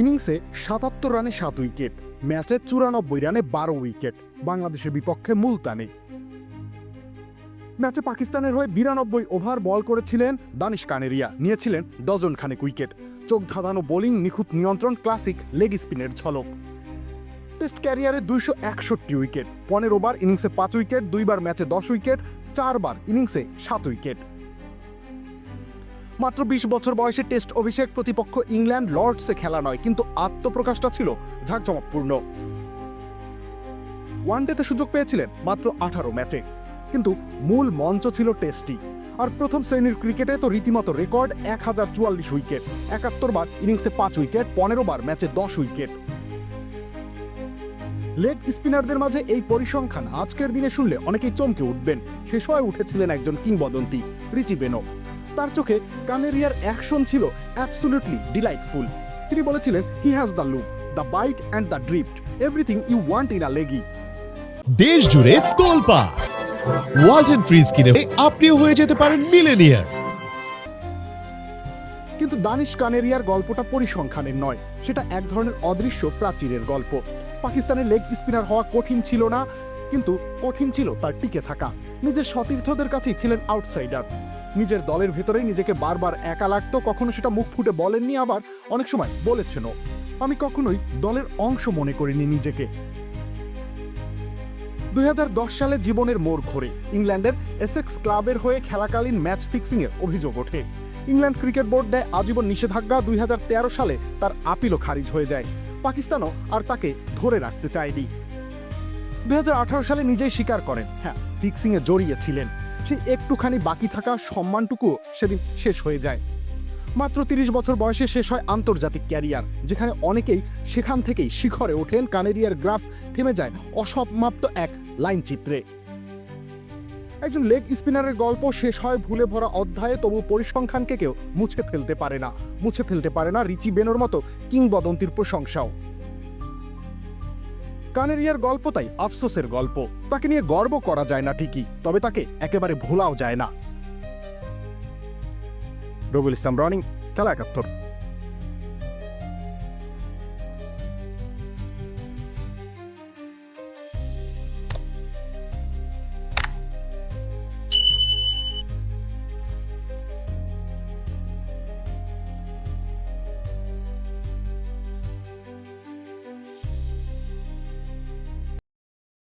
ইনিংসে সাতাত্তর রানে সাত উইকেট, ম্যাচে চুরানব্বই রানে বারো উইকেট, বাংলাদেশের বিপক্ষে মুলতানে। ম্যাচে পাকিস্তানের হয়ে বিরানব্বই ওভার বল করেছিলেন দানিশ কানেরিয়া, নিয়েছিলেন ডজন খানেক উইকেট। চোখ ধাঁধানো বোলিং, নিখুঁত নিয়ন্ত্রণ, ক্লাসিক লেগ স্পিনের ঝলক। টেস্ট ক্যারিয়ারে দুইশো একষট্টি উইকেট, পনেরো বার ইনিংসে পাঁচ উইকেট, দুইবার ম্যাচে দশ উইকেট, চারবার ইনিংসে সাত উইকেট। মাত্র বিশ বছর বয়সে টেস্ট অভিষেক প্রতিপক্ষ ইংল্যান্ড লর্ডসে খেলা নয়, কিন্তু আত্মপ্রকাশটা ছিল ঝাঁকজমকপূর্ণ। ওয়ানডেতে সুযোগ পেয়েছিলেন মাত্র আঠারো ম্যাচে, কিন্তু মূল মঞ্চ ছিল টেস্টই আর প্রথম শ্রেণির ক্রিকেটে তো রীতিমতো রেকর্ড এক হাজার চুয়াল্লিশ উইকেট, একাত্তর বার ইনিংসে পাঁচ উইকেট, পনেরো বার ম্যাচে দশ উইকেট। লেগ স্পিনারদের মাঝে এই পরিসংখ্যান আজকের দিনে শুনলে অনেকেই চমকে উঠবেন। শেষ হয়ে উঠেছিলেন একজন কিংবদন্তি, রিচি বেনো তার চোখে কানেরিয়ার অ্যাকশন ছিল অ্যাবসুলুটলি ডিলাইটফুল। তিনি বলেছিলেন he has the look the bite and the drift everything you want in a leggy দেশ জুড়ে তোলপা ওয়ালটন ফ্রিজ কিনে আপনিও হয়ে যেতে পারেন মিলেনিয়ার কিন্তু দানিশ কানেরিয়ার গল্পটা পরিসংখ্যানের নয় সেটা এক ধরনের অদৃশ্য প্রাচীরের গল্প। পাকিস্তানের লেগ স্পিনার হওয়া কঠিন ছিল না কিন্তু কঠিন ছিল তার টিকে থাকা। নিজের সতীর্থদের কাছেই ছিলেন আউটসাইডার। নিজের দলের ভেতরেই নিজেকে বারবার একা লাগতো, কখনো সেটা মুখ ফুটে বলেননি, আবার অনেক সময় বলেছেনও। আমি কখনোই দলের অংশ মনে করিনি নিজেকে। দুই সালে জীবনের মোড় ঘোরে। ইংল্যান্ডের এসেক্স ক্লাবের হয়ে খেলাকালীন ম্যাচ ফিক্সিংয়ের অভিযোগ ওঠে। ইংল্যান্ড ক্রিকেট বোর্ড দেয় আজীবন নিষেধাজ্ঞা, দুই হাজার তেরো সালে তার আপিলও খারিজ হয়ে যায়। পাকিস্তানও আর তাকে ধরে রাখতে চায়নি। দুই হাজার আঠারো সালে নিজেই স্বীকার করেন হ্যাঁ ফিক্সিংয়ে জড়িয়েছিলেন সেই একটুখানি বাকি থাকা সম্মানটুকু সেদিন শেষ হয়ে যায়। মাত্র তিরিশ বছর বয়সে শেষ হয় আন্তর্জাতিক ক্যারিয়ার, যেখানে অনেকেই সেখান থেকেই শিখরে ওঠেন কানেরিয়ার গ্রাফ থেমে যায় অসমাপ্ত এক লাইন চিত্রে। একজন লেগ স্পিনারের গল্প শেষ হয় ভুলে ভরা অধ্যায়ে, তবু পরিসংখ্যানকে কেউ মুছে ফেলতে পারে না। মুছে ফেলতে পারে না রিচি বেনোর মতো কিংবদন্তির প্রশংসাও। কানেরিয়ার গল্প তাই আফসোসের গল্প। তাকে নিয়ে গর্ব করা যায় না ঠিকই, তবে তাকে একেবারে ভোলাও যায় না। রবুল ইসলাম রনিং, খেলা একাত্তর।